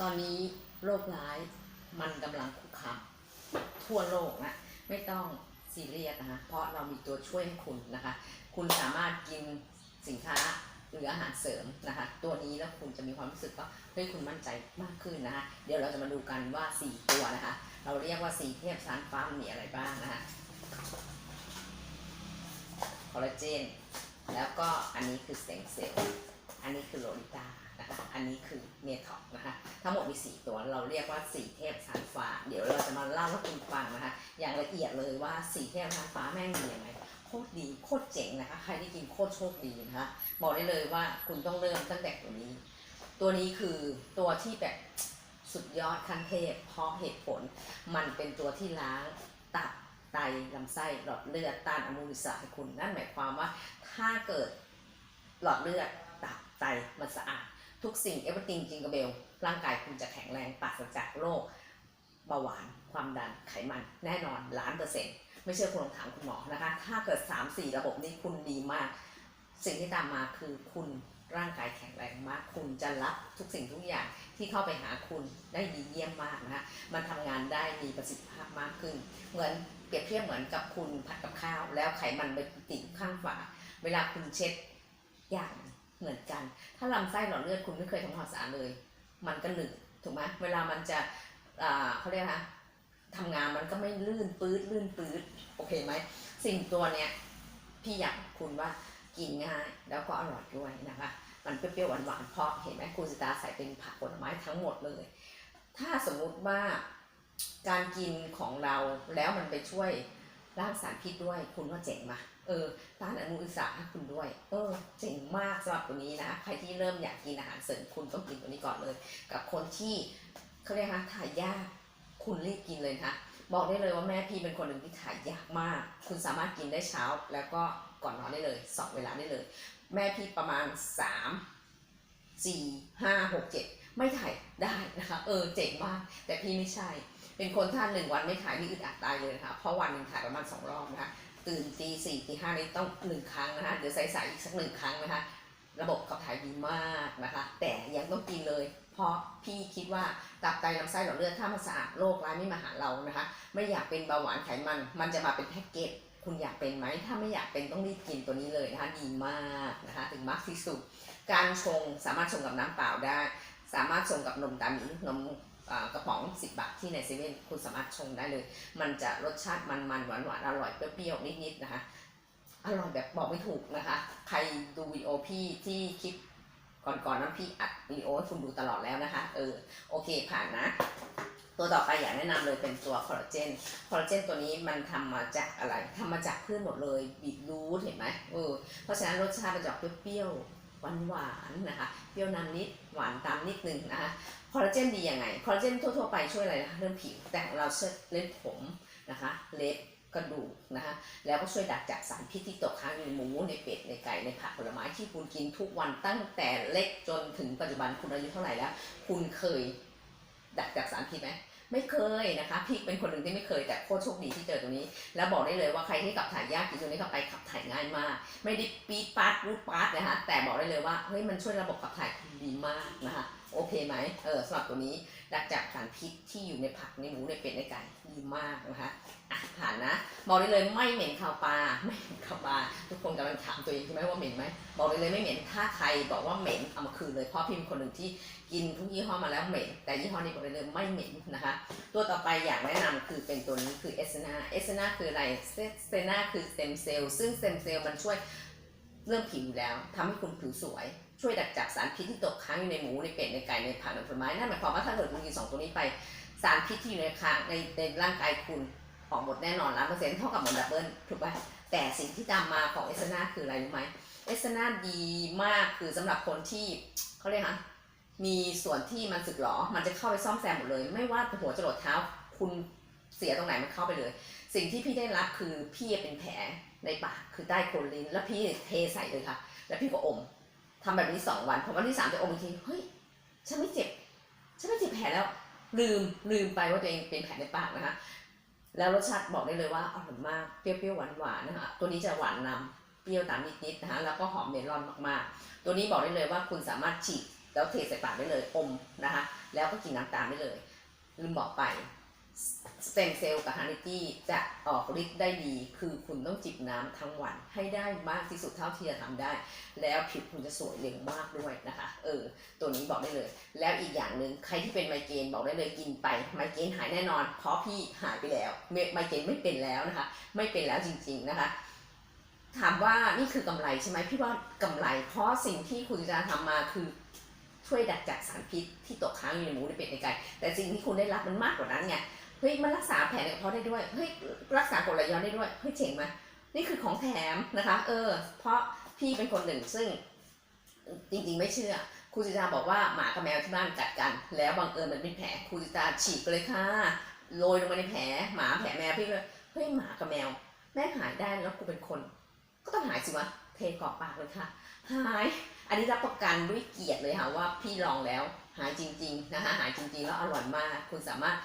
ตอนนี้โรคร้ายมันกำลังคุกคามทั่วโลกนะไม่ต้องซีเรียสนะคะเพราะเรามีตัวช่วยให้คุณนะคะ คุณสามารถกินสินค้าหรืออาหารเสริมนะคะ ตัวนี้แล้วคุณจะมีความรู้สึกว่าเฮ้ยคุณมั่นใจมากขึ้นนะคะ เดี๋ยวเราจะมาดูกันว่า 4 ตัวนะคะ เราเรียกว่า4เทพชั้นฟ้ามมีอะไรบ้างนะคะคอลลาเจนแล้วก็อันนี้คือสเต็มเซลล์อันนี้คือโลลิต้า นะคะอันนี้คือเมท็อกนะคะทั้งหมดมี 4 ตัวเราเรียกว่า 4 เทพชั้นฟ้า เดี๋ยวเราจะมาเล่าให้คุณฟังนะคะอย่างละเอียดเลยว่า 4 เทพชั้นฟ้าแม่งมียังไงโคตรดีโคตรเจ๋งนะคะใครที่กินโคตรโชคดีนะคะบอกได้เลยว่าคุณต้องเริ่มตั้งแต่ตัวนี้ ตัวนี้คือตัวที่แบบสุดยอดขั้นเทพเพราะเหตุผลมันเป็นตัวที่ล้างตับไตลำไส้หลอดเลือดต้านอนุมูลอิสระให้คุณนั่นหมายความว่าถ้าเกิดหลอดเลือดตับไตมันสะอาด ทุกสิ่งเอเวอร์ติงจิงกระเบล ร่างกายคุณจะแข็งแรงปราศจากโรคเบาหวาน ความดันไขมันแน่นอนล้านเปอร์เซ็นต์ไม่เชื่อคุณลองถามคุณหมอนะคะ ถ้าเกิด 3-4 ระบบนี้คุณดีมาก สิ่งที่ตามมาคือคุณร่างกายแข็งแรงมาก คุณจะรับทุกสิ่งทุกอย่างที่เข้าไปหาคุณได้ดีเยี่ยมมากนะคะมันทำงานได้มีประสิทธิภาพมากขึ้น เหมือนเปรียบเทียบเหมือนกับคุณผัดกับข้าว แล้วไขมันไปติดข้างฝา เวลาคุณเช็ดอย่าง เหมือนกัน ถ้าลำไส้หลอดเลือดคุณไม่เคยทำความสะอาดเลย มันก็หนึบถูกไหมเวลามันจะเขาเรียกนะทำงานมันก็ไม่ลื่นปื๊ดลื่นปื๊ดโอเคไหมสิ่งตัวเนี้ยพี่อยากคุณว่ากินง่ายแล้วก็อร่อยด้วยนะคะมันเปรี้ยวหวานๆเพราะเห็นไหมคุณสิตาใส่เป็นผักผลไม้ทั้งหมดเลย ถ้าสมมุติว่าการกินของเราแล้วมันไปช่วยล้างสารพิษด้วยคุณว่าเจ๋งม เออต้านอนุมูลอิสระให้คุณด้วย เออเจ๋งมากสำหรับตัวนี้นะ ใครที่เริ่มอยากกินอาหารเสริมคุณต้องกินตัวนี้ก่อนเลย กับคนที่เขาเรียกนะถ่ายยากคุณรีบกินเลยค่ะบอกได้เลยว่าแม่พี่เป็นคนหนึ่งที่ถ่ายยากมาก คุณสามารถกินได้เช้าแล้วก็ก่อนนอนได้เลยสองเวลาได้เลย แม่พี่ประมาณสามสี่ห้าหกเจ็ดไม่ถ่ายได้นะคะ เออเจ๋งมาก แต่พี่ไม่ใช่ เป็นคนถ้านหนึ่งวันไม่ถ่ายนี่อึดอัดตายเลยนะคะ เพราะวันหนึ่งถ่ายประมาณสองรอบนะคะ ตื่นตีสี่ตีห้านี่ต้องหนึ่งครั้งนะคะเดี๋ยวใส่ๆอีกสักหนึ่งครั้งนะคะ ระบบขับถ่ายดีมากนะคะ แต่ยังต้องกินเลย เพราะพี่คิดว่าตับไตลำไส้หลอดเลือดถ้ามันสะอาดโรคร้ายไม่มาหาเรานะคะ ไม่อยากเป็นเบาหวานไขมัน มันจะมาเป็นแพ็กเกจคุณอยากเป็นไหม ถ้าไม่อยากเป็นต้องรีบกินตัวนี้เลยนะคะดีมากนะคะถึงมากที่สุด การชงสามารถชงกับน้ำเปล่าได้ สามารถชงกับนมตามีนม กระป๋อง 10 บาทที่ในเซเว่นคุณสามารถชงได้เลย มันจะรสชาติมันๆหวานๆอร่อยเปรี้ยวๆนิดๆนะคะอร่อยแบบบอกไม่ถูกนะคะ ใครดูวิดีโอพี่ที่คลิปก่อนๆนั้นพี่อัดวิดีโอให้คุณดูตลอดแล้วนะคะ เออโอเคผ่านนะ ตัวต่อไปอยากแนะนำเลยเป็นตัวคอลลาเจนคอลลาเจนตัวนี้มันทำมาจากอะไรทำมาจากพืชหมดเลยบีทรูทเห็นไหมเออเพราะฉะนั้นรสชาติมันจะออกเปรี้ยวหวานๆนะคะ เปรี้ยวนำนิดหวานตามนิดนึงนะคะ คอลลาเจนดียังไง คอลลาเจนทั่วๆไปช่วยอะไรนะคะเรื่องผิว แต่ของเราช่วยเรื่องผมนะคะ เล็บกระดูกนะคะ แล้วก็ช่วยดักจับสารพิษที่ตกค้างอยู่ในหมูในเป็ดในไก่ในผักผลไม้ที่คุณกินทุกวันตั้งแต่เล็กจนถึงปัจจุบันคุณอายุเท่าไหร่แล้ว คุณเคยดักจับสารพิษไหมไม่เคยนะคะพี่เป็นคนหนึ่งที่ไม่เคยแต่โคตรโชคดีที่เจอตัวนี้ แล้วบอกได้เลยว่าใครที่ขับถ่ายยากกินตัวนี้เข้าไปขับถ่ายง่ายมาก ไม่ได้ปี๊ดปาดรูดปาดนะคะแต่บอกได้เลยว่าเฮ้ยมันช่วยระบบขับถ่ายดีมากนะคะ โอเคไหมเออสำหรับตัวนี้ดักจับสารพิษที่อยู่ในผักในหมูในเป็ดในไก่ดีมากนะคะอะผ่านนะบอกได้เลยไม่เหม็นข้าวปลาไม่เหม็นข้าวปลาทุกคนกำลังถามตัวเองใช่ไหมว่าเหม็นไหมบอกได้เลยไม่เหม็นถ้าใครบอกว่าเหม็นเอามาคืนเลยเพราะพิมพ์คนหนึ่งที่กินทุกยี่ห้อมาแล้วเหม็น แต่ยี่ห้อนี้บอกได้เลยไม่เหม็นนะคะ ตัวต่อไปอยากแนะนำคือเป็นตัวนี้คือเอสนาเอสนาคืออะไรเอสนาคือสเต็มเซลล์ซึ่งสเต็มเซลล์มันช่วยเรื่องผิวแล้วทำให้คุณผิวสวย ช่วยดักจับสารพิษที่ตกค้างอยู่ในหมูในเป็ดในไก่ในผักในผลไม้นั่นหมายความว่าถ้าเกิดคุณกินสองตัวนี้ไปสารพิษที่อยู่ในค้างในในร่างกายคุณออกหมดแน่นอนร้อยเปอร์เซ็นต์เท่ากับเหมือนดับเบิลถูกป่ะแต่สิ่งที่ตามมาของเอสนาคืออะไรรู้ไหมเอสนาดีมากคือสำหรับคนที่เขาเรียกฮะมีส่วนที่มันสึกหรอ มันจะเข้าไปซ่อมแซมหมดเลย ไม่ว่าหัวจรดเท้า คุณเสียตรงไหนมันเข้าไปเลย สิ่งที่พี่ได้รับคือพี่เป็นแผลในปากคือใต้โคนลิ้น แล้วพี่เทใส่เลยค่ะ แล้วพี่ก็อม ทำแบบนี้สองวันพอวันที่สามจะอมอีกทีเฮ้ยฉันไม่เจ็บฉันไม่เจ็บแผลแล้ว ลืมลืมไปว่าตัวเองเป็นแผลในปากนะคะแล้วรสชาติบอกได้เลยว่าอร่อยมากเปรี้ยวๆหวานๆนะคะตัวนี้จะหวานนำเปรี้ยวตามนิดๆนะคะแล้วก็หอมเมลอนมากๆ ตัวนี้บอกได้เลยว่าคุณสามารถฉีดแล้วเทใส่ปากได้เลยอมนะคะ แล้วก็กินน้ำตามได้เลย ลืมบอกไป สเต็มเซลล์กับฮานิตี้จะออกฤทธิ์ได้ดี คือคุณต้องจิบน้ำทั้งวันให้ได้มากที่สุดเท่าที่จะทำได้ แล้วผิวคุณจะสวยเร็วมากด้วยนะคะ เออ ตัวนี้บอกได้เลย แล้วอีกอย่างหนึ่งใครที่เป็นไมเกรนบอกได้เลยกินไป ไมเกรนหายแน่นอน เพราะพี่หายไปแล้ว ไมเกรนไม่เป็นแล้วนะคะ ไม่เป็นแล้วจริง ๆนะคะถามว่านี่คือกำไรใช่ไหมพี่ว่ากำไร เพราะสิ่งที่คุณจะทำมาคือช่วยดักจัดสารพิษที่ตกค้างอยู่ในหมูในเป็ดในไก่แต่สิ่งที่คุณได้รับมันมากกว่านั้นไง ฮ้ยมันรักษาแผลในกระเพาะได้ด้วยเฮ้ยรักษากรดไหลย้อนได้ด้วยเฮ้ยเจ๋งไหมนี่คือของแถมนะคะ เออ เพราะพี่เป็นคนหนึ่งซึ่งจริงๆไม่เชื่อครูจิตาบอกว่าหมากับแมวที่บ้านกัดกัน แล้วบังเอิญมันเป็นแผลครูจิตาฉีกไปเลยค่ะโรยลงไปในแผลหมาแผลแมวพี่ก็เลยเฮ้ยหมากับแมว แม่หายได้แล้วกูเป็นคน ก็ต้องหายสิวะเทกรอกปากเลยค่ะหาย อันนี้รับประกันด้วยเกียรติเลยค่ะว่าพี่ลองแล้วหายจริงๆนะคะหายจริงๆ แล้วอร่อยมาก คุณสามารถ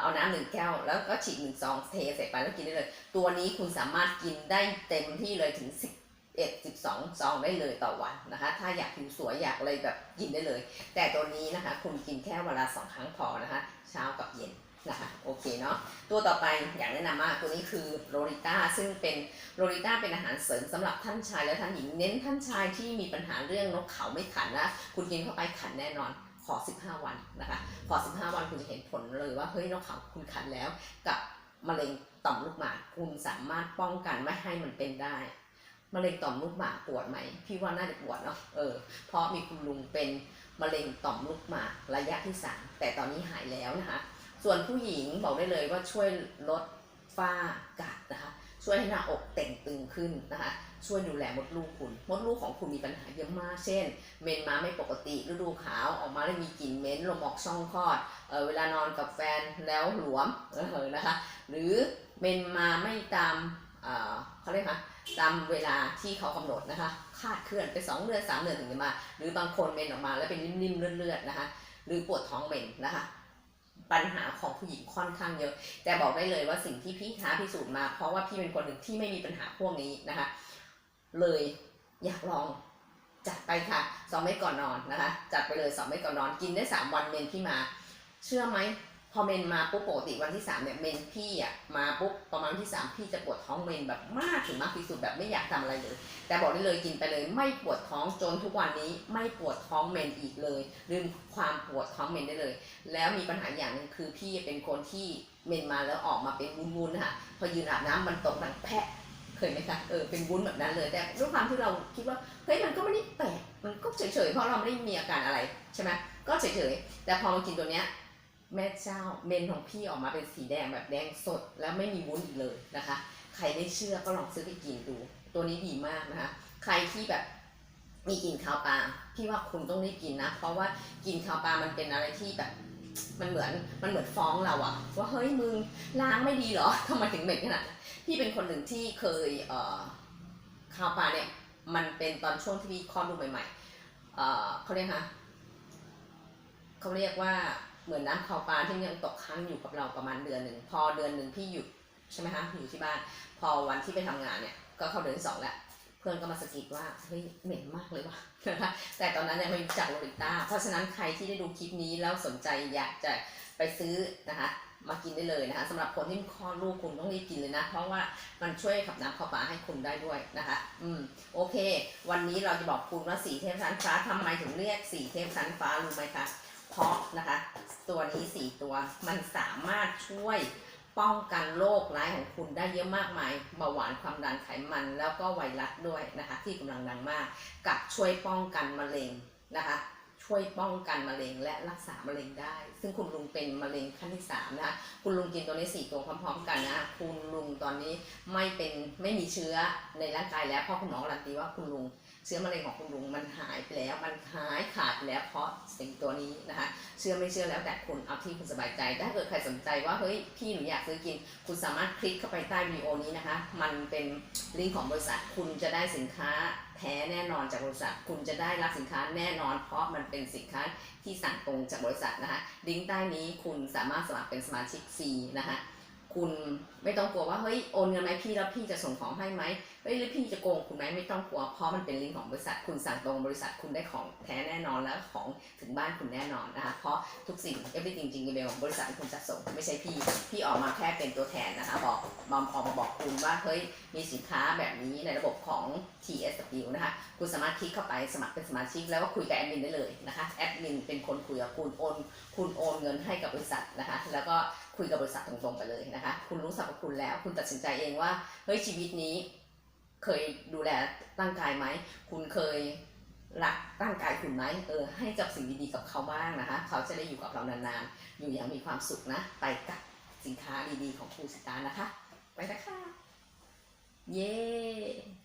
เอาน้ำหนึ่งแก้ว แล้วก็ฉีกหนึ่งซองเทใส่ไปแล้วกินได้เลย ตัวนี้คุณสามารถกินได้เต็มที่เลยถึง10 11 12 ซองได้เลยต่อวันนะคะ ถ้าอยากผิวสวยอยากอะไรแบบกินได้เลย แต่ตัวนี้นะคะ คุณกินแค่เวลาสองครั้งพอนะคะ เช้ากับเย็น นะคะโอเคเนาะตัวต่อไปอยากแนะนำมากตัวนี้คือโรลิต้าซึ่งเป็นโรลิต้าเป็นอาหารเสริมสำหรับท่านชายและท่านหญิงเน้นท่านชายที่มีปัญหาเรื่องนกเขาไม่ขันนะคุณกินเข้าไปขันแน่นอนขอ 15 วันนะคะขอ 15 วันคุณจะเห็นผลเลยว่าเฮ้ยนกเขาคุณขันแล้วกับมะเร็งต่อมลูกหมากคุณสามารถป้องกันไม่ให้มันเป็นได้มะเร็งต่อมลูกหมากปวดไหมพี่ว่าน่าจะปวดเนาะเออเพราะมีคุณลุงเป็นมะเร็งต่อมลูกหมากระยะที่สามแต่ตอนนี้หายแล้วนะคะ ส่วนผู้หญิงบอกได้เลยว่าช่วยลดฝ้ากระนะคะ ช่วยให้หน้าอกเต่งตึงขึ้นนะคะ ช่วยดูแลมดลูกคุณ มดลูกของคุณมีปัญหาเยอะมาก เช่น เมนมาไม่ปกติฤดูขาวออกมาแล้วมีกลิ่นเหม็นลมออกช่องคลอดเออเวลานอนกับแฟนแล้วหลวมเออนะคะ หรือเมนมาไม่ตามเออเขาเรียกคะตามเวลาที่เขากำหนดนะคะคาดเคลื่อนไป 2 เดือน 3 เดือนถึงจะมา หรือบางคนเมนออกมาแล้วเป็นนิ่มๆเลือดๆนะคะ หรือปวดท้องเมนนะคะ ปัญหาของผู้หญิงค่อนข้างเยอะ แต่บอกได้เลยว่าสิ่งที่พี่ท้าพิสูจน์มา เพราะว่าพี่เป็นคนหนึ่งที่ไม่มีปัญหาพวกนี้นะคะ เลยอยากลองจัดไปค่ะสองเม็ดก่อนนอนนะคะ จัดไปเลยสองเม็ดก่อนนอน กินได้สามวันเมนพี่มา เชื่อไหม พอเมนมาปุ๊บปกติวันที่สามเนี่ยเมนพี่อะมาปุ๊บประมาณวันที่สามพี่จะปวดท้องเมนแบบมากถึงมากที่สุดแบบไม่อยากทำอะไรเลย แต่บอกได้เลยกินไปเลยไม่ปวดท้องจนทุกวันนี้ไม่ปวดท้องเมนอีกเลยลืมความปวดท้องเมนได้เลย แล้วมีปัญหาอย่างหนึ่งคือพี่เป็นคนที่เมนมาแล้วออกมาเป็นวุ้นๆนะคะพอยืนอาบน้ำมันตกดังแพะเคยไหมคะเออเป็นวุ้นแบบนั้นเลย แต่ด้วยความที่เราคิดว่าเฮ้ยมันก็ไม่ได้แปลกมันก็เฉยๆเพราะเราไม่ได้มีอาการอะไรใช่ไหมก็เฉยๆแต่พอมากินตัวเนี้ย แม่เจ้าเมนของพี่ออกมาเป็นสีแดงแบบแดงสด แล้วไม่มีวุ้นอีกเลยนะคะ ใครไม่เชื่อก็ลองซื้อไปกินดู ตัวนี้ดีมากนะคะ ใครที่แบบมีกินคาวปลาพี่ว่าคุณต้องได้กินนะ เพราะว่ากินคาวปลามันเป็นอะไรที่แบบมันเหมือนมันเหมือนฟ้องเราอะว่าเฮ้ยมึงล้างไม่ดีเหรอทำไมถึงเหม็นขนาดพี่เป็นคนหนึ่งที่เคยเอ่อคาวปลาเนี่ยมันเป็นตอนช่วงที่พี่คลอดลูกใหม่ๆเอ่อเขาเรียกฮะเขาเรียกว่า เหมือนน้ำคาวปลาที่ยังตกค้างอยู่กับเราประมาณเดือนหนึ่งพอเดือนหนึ่งพี่หยุดใช่ไหมคะอยู่ที่บ้าน พอวันที่ไปทำงานเนี่ยก็เข้าเดือนสองแล้วเพื่อนก็มาสะกิดว่าเฮ้ยเหม็นมากเลยว่ะนะคะแต่ตอนนั้นยังไม่รู้จักโรลิต้าเพราะฉะนั้นใครที่ได้ดูคลิปนี้แล้วสนใจอยากจะไปซื้อนะคะมากินได้เลยนะคะสำหรับคนที่คลอดลูกคุณต้องรีบกินเลยนะ เพราะว่ามันช่วยขับน้ำข้าปลาให้คุณได้ด้วยนะคะ อืมโอเค วันนี้เราจะบอกคุณว่าสีเทพชั้นฟ้าทำไมถึงเรียกสีเทพชั้นฟ้ารู้ไหมคะ เพราะนะคะ ตัวนี้สี่ตัวมันสามารถช่วยป้องกันโรคร้ายของคุณได้เยอะมากมายเบาหวานความดันไขมันแล้วก็ไวรัสด้วยนะคะ ที่กำลังดังมาก กับช่วยป้องกันมะเร็งนะคะ ช่วยป้องกันมะเร็งและรักษามะเร็งได้ ซึ่งคุณลุงเป็นมะเร็งขั้นที่สามนะคะคุณลุงกินตัวนี้สี่ตัวพร้อมๆ กันนะคุณลุงตอนนี้ไม่เป็นไม่มีเชื้อในร่างกายแล้วเพราะคุณหมอการันตีว่าคุณลุง เชื้อมะเร็งของคุณลุงมันหายไปแล้วมันหายขาดไปแล้วเพราะสิ่งตัวนี้นะคะ เชื่อไม่เชื่อแล้วแต่คุณเอาที่คุณสบายใจ ถ้าเกิดใครสนใจว่าเฮ้ยพี่หนูอยากซื้อกิน คุณสามารถคลิกเข้าไปใต้วิดีโอนี้นะคะ มันเป็นลิงก์ของบริษัทคุณจะได้สินค้าแท้แน่นอนจากบริษัท คุณจะได้รับสินค้าแน่นอน เพราะมันเป็นสินค้าที่สั่งตรงจากบริษัทนะคะลิงก์ใต้นี้คุณสามารถสมัครเป็นสมาชิกฟรีนะคะ คุณไม่ต้องกลัวว่าเฮ้ยโอนเงินไหมพี่แล้วพี่จะส่งของให้ไหมเฮ้ยหรือพี่จะโกงคุณไหมไม่ต้องกลัวเพราะมันเป็นลิงก์ของบริษัทคุณสั่งตรงบริษัทคุณได้ของแท้แน่นอนแล้วของถึงบ้านคุณแน่นอนนะคะเพราะทุกสิ่ง everything จริงๆเบลบริษัทเป็นคนจัดส่งไม่ใช่พี่พี่ออกมาแค่เป็นตัวแทนนะคะบอกบอมออกมาบอกคุณว่าเฮ้ยมีสินค้าแบบนี้ในระบบของ TSW นะคะคุณสามารถคลิกเข้าไปสมัครเป็นสมาชิกแล้วก็คุยกับแอดมินได้เลยนะคะแอดมินเป็นคนคุยกับคุณโอนคุณโอนเงินให้กับบริษัทนะคะแล้วก็ คุยกับบริษัทตรงๆไปเลยนะคะ คุณรู้สรรพคุณแล้ว คุณตัดสินใจเองว่าเฮ้ยชีวิตนี้เคยดูแลร่างกายไหม คุณเคยรักร่างกายคุณไหมเออให้จับสิ่งดีๆกับเขาบ้างนะคะ เขาจะได้อยู่กับเรานานๆ อยู่อย่างมีความสุขนะ ไปกับสินค้าดีๆของครูสิตานะคะ ไปนะคะ เย้